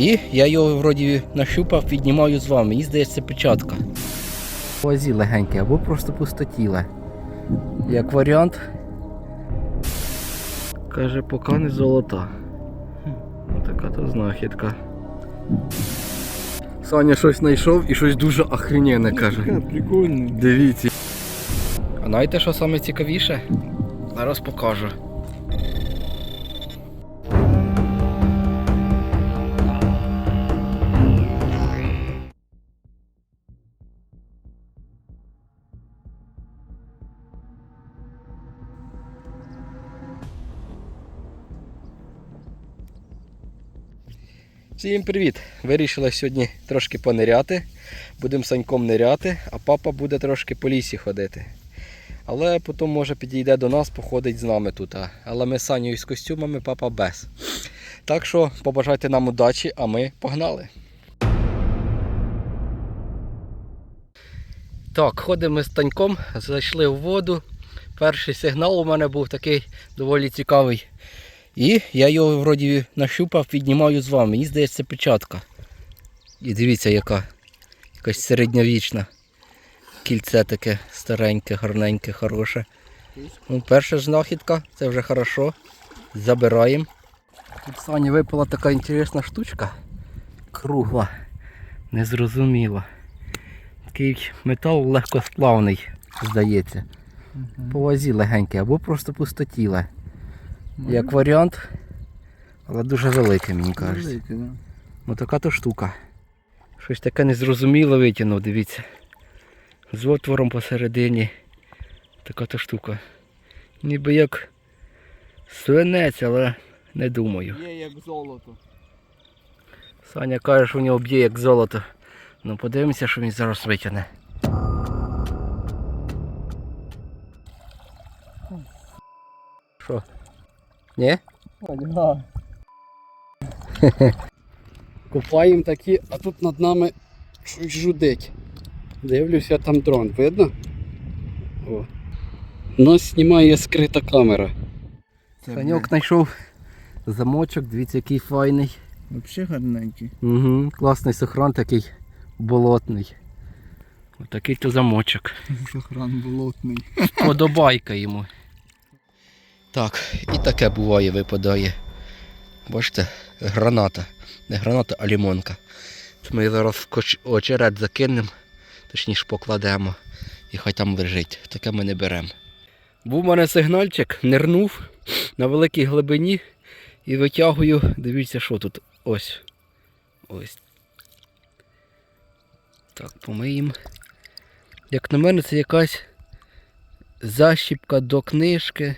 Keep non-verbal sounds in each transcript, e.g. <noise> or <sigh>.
І я його вроді нащупав, піднімаю з вами. Мені здається, печатка. Лазі легеньке або просто пустотіле. Як варіант. Каже, поки не золота. Така то знахідка. Саня щось знайшов і щось дуже охрененне каже. прикольно. Дивіться. А знаєте, що саме цікавіше? Зараз покажу. Всім привіт! Вирішила сьогодні трошки пониряти. Будемо саньком ниряти, а папа буде трошки по лісі ходити. Але потім може підійде до нас, походить з нами тут. Але ми з Санєю з костюмами, папа без. Так що побажайте нам удачі, а ми погнали. Так, ходимо з таньком, зайшли в воду. Перший сигнал у мене був такий доволі цікавий. І я його вроді нащупав, піднімаю з вами. Мені здається, це печатка. І дивіться, яка якась середньовічна. Кільце таке стареньке, гарненьке, хороше. Ну, перша знахідка, це вже хорошо. Забираємо. Тут Сані випала така інтересна штучка. Кругла. Незрозуміла. Такий метал легкосплавний, здається. По вазі легенький або просто пустотіле. Як варіант, але дуже велике, мені кажеться. Ну така то штука. Щось таке незрозуміле витягнув, дивіться. З отвором посередині. Така то штука. Ніби як свинець, але не думаю. Є як золото. Саня каже, що у нього б'є як золото. Ну подивимося, що він зараз витягне. Що? Ні? Ага. <laughs> Копаємо такі, а тут над нами щось жудить. Дивлюся, там дрон, видно? О. Нас знімає скрита камера. Саньок знайшов замочок, дивіться, який файний. Взагалі гарненький. Угу, класний сохран такий болотний. Отакий то замочок. <laughs> Сохран болотний. Подобайка йому. Так, і таке буває, випадає. Бачите, граната. Не граната, а лімонка. Ми зараз в очерет закинемо, точніше покладемо і хай там лежить. Таке ми не беремо. Був у мене сигнальчик, нирнув на великій глибині і витягую, дивіться, що тут. Ось. Ось. Так, помиємо. Як на мене, це якась защіпка до книжки,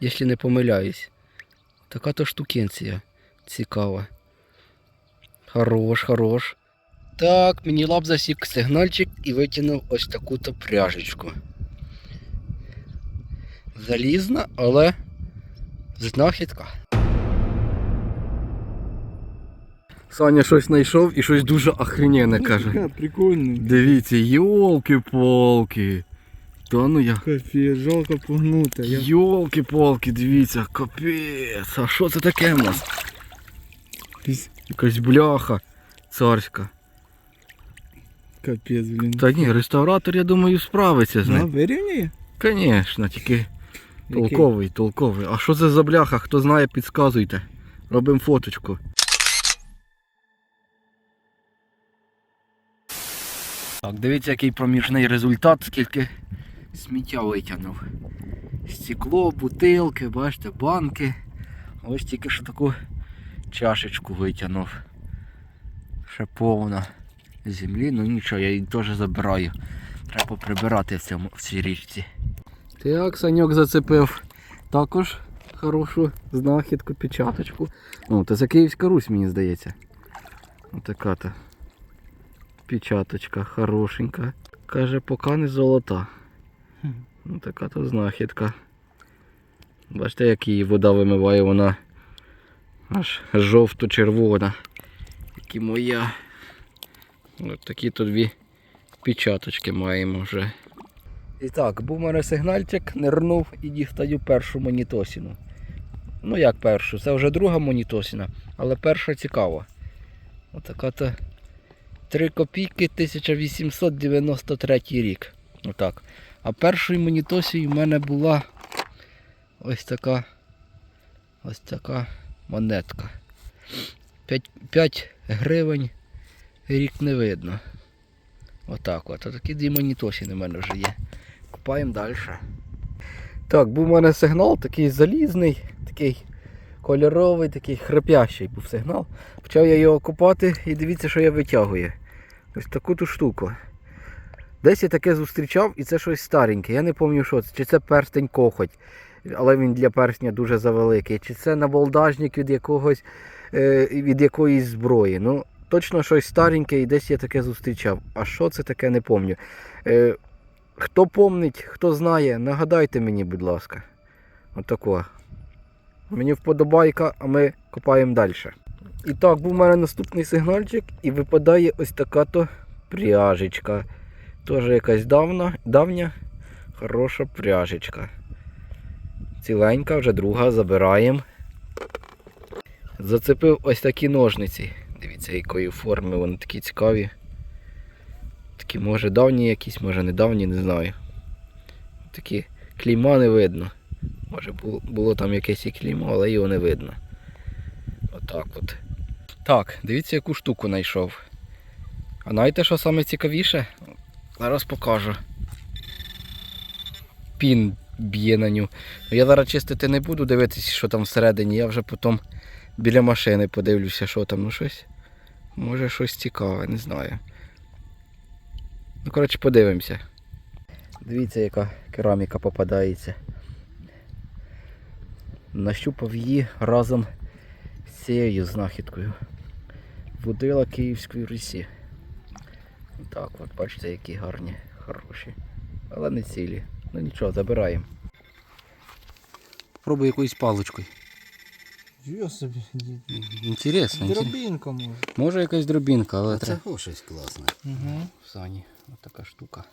якщо не помиляюсь. Така то штукенція цікава. Хорош, хорош. Так, мені лап засік сигнальчик і витягнув ось таку то пряжечку. Залізна, але знахідка. Саня щось знайшов і щось дуже охрененне каже. прикольно. Дивіться, йолки-палки. Та ну я. Капець, жалко погнута. Йолки-палки, дивіться, капець. А що це таке в нас? Якась бляха царська. Капець, блін. Та ні, реставратор, я думаю, справиться з ним. вирівняє? Звісно, тільки толковий, толковий. А що це за бляха? Хто знає, підказуйте. Робимо фоточку. Так, дивіться, який проміжний результат, скільки сміття витягнув. Стекло, бутилки, бачите, банки. Ось тільки що таку чашечку витягнув. Ще повна землі, ну нічого, я її теж забираю. Треба прибирати в, цьому, в цій річці. Так, Саньок зацепив також хорошу знахідку, печаточку. О, це за Київська Русь, мені здається. Отака то печаточка хорошенька. Каже, поки не золота. Ну, така то знахідка. Бачите, як її вода вимиває, вона аж жовто-червона. Як і моя. Ось такі то дві печаточки маємо вже. І так, був сигнальчик, нирнув і дістаю першу монітосіну. Ну як першу, це вже друга монітосіна, але перша цікава. Отака то 3 копійки 1893 рік. Отак. А першою монітосією в мене була ось така ось така монетка. 5, 5 гривень рік не видно. Отак от. Отакі дві монітосі на мене вже є. Купаємо далі. Так, був у мене сигнал такий залізний, такий кольоровий, такий хрипящий був сигнал. Почав я його копати і дивіться, що я витягую. Ось таку ту штуку. Десь я таке зустрічав і це щось стареньке. Я не пам'ятаю, що це. Чи це перстень кохоть, але він для перстня дуже завеликий. Чи це набалдажник від якогось е, від якоїсь зброї. Ну, точно щось стареньке і десь я таке зустрічав. А що це таке, не пам'ятаю. Е, хто помнить, хто знає, нагадайте мені, будь ласка. Отако. Мені вподобайка, а ми копаємо далі. І так, був у мене наступний сигнальчик і випадає ось така то пряжечка. Теж якась давна, давня, хороша пряжечка. Ціленька, вже друга, забираємо. Зацепив ось такі ножниці. Дивіться, якої форми вони такі цікаві. Такі, може давні якісь, може недавні, не знаю. Такі клейма не видно. Може було, там якесь і клеймо, але його не видно. Отак от. Так, дивіться, яку штуку знайшов. А знаєте, що саме цікавіше? Зараз покажу. Пін б'є на ню. Ну, Я зараз чистити не буду дивитися, що там всередині. Я вже потім біля машини подивлюся, що там. Ну щось. Може щось цікаве, не знаю. Ну, коротше, подивимося. Дивіться, яка кераміка попадається. Нащупав її разом з цією знахідкою. Водила Київської Русі. Так, от бачите, які гарні, хороші. Але не цілі. Ну нічого, забираємо. Пробуй якоюсь паличкою. Йо собі. Інтересно. Дробінка може. Може якась дробінка, але Це треба. щось класне. Угу. В сані. Ось така штука.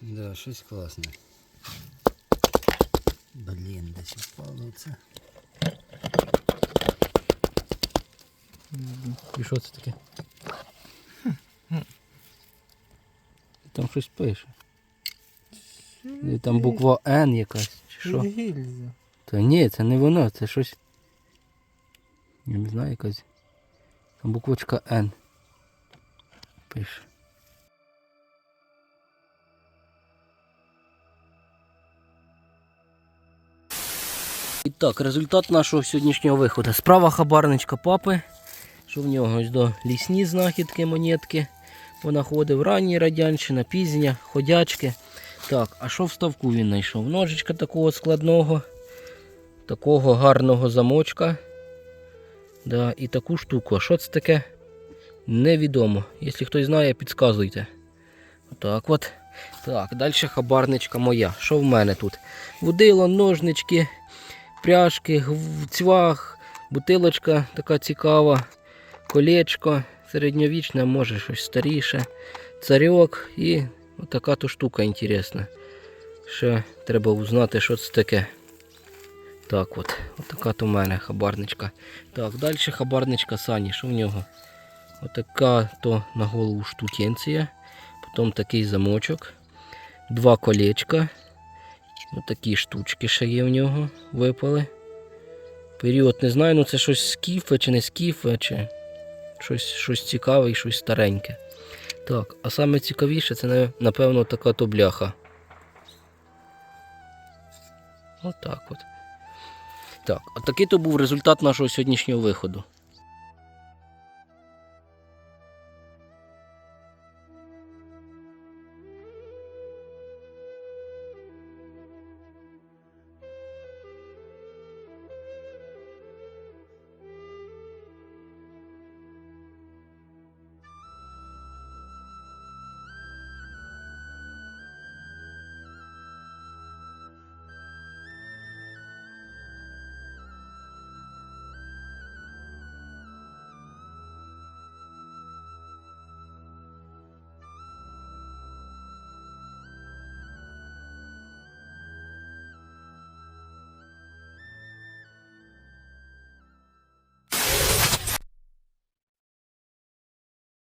Да, щось класне. Блін, десь впало це. І що це таке? Там щось пише. І Там буква Н якась. Чи що? Гільза. Та ні, це не воно, це щось. Я не знаю якась. Там буквочка Н. Пише. І так, результат нашого сьогоднішнього виходу. Справа хабарничка папи. Що в нього ось до лісні знахідки, монетки. Понаходив ранні радянщина, пізня, ходячки. Так, а що в ставку він знайшов? Ножичка такого складного такого гарного замочка. Да, і таку штуку. А що це таке? Невідомо. Якщо хтось знає, підказуйте. Так от. Так, далі хабарничка моя. Що в мене тут? Водило, ножнички, пряжки, цвях, бутилочка така цікава, колечко середньовічне, може щось старіше, царьок і отака то штука інтересна. Ще треба узнати, що це таке. Так от, отака то в мене хабарничка. Так, далі хабарничка Сані, що в нього? Отака то на голову штукенція. Потім такий замочок. Два колечка. Отакі штучки ще є в нього. Випали. Період не знаю, ну це щось скіфе чи не скіфе, чи щось, щось цікаве і щось стареньке. Так, а саме цікавіше це напевно така то бляха. Отак от. Так, а такий то був результат нашого сьогоднішнього виходу.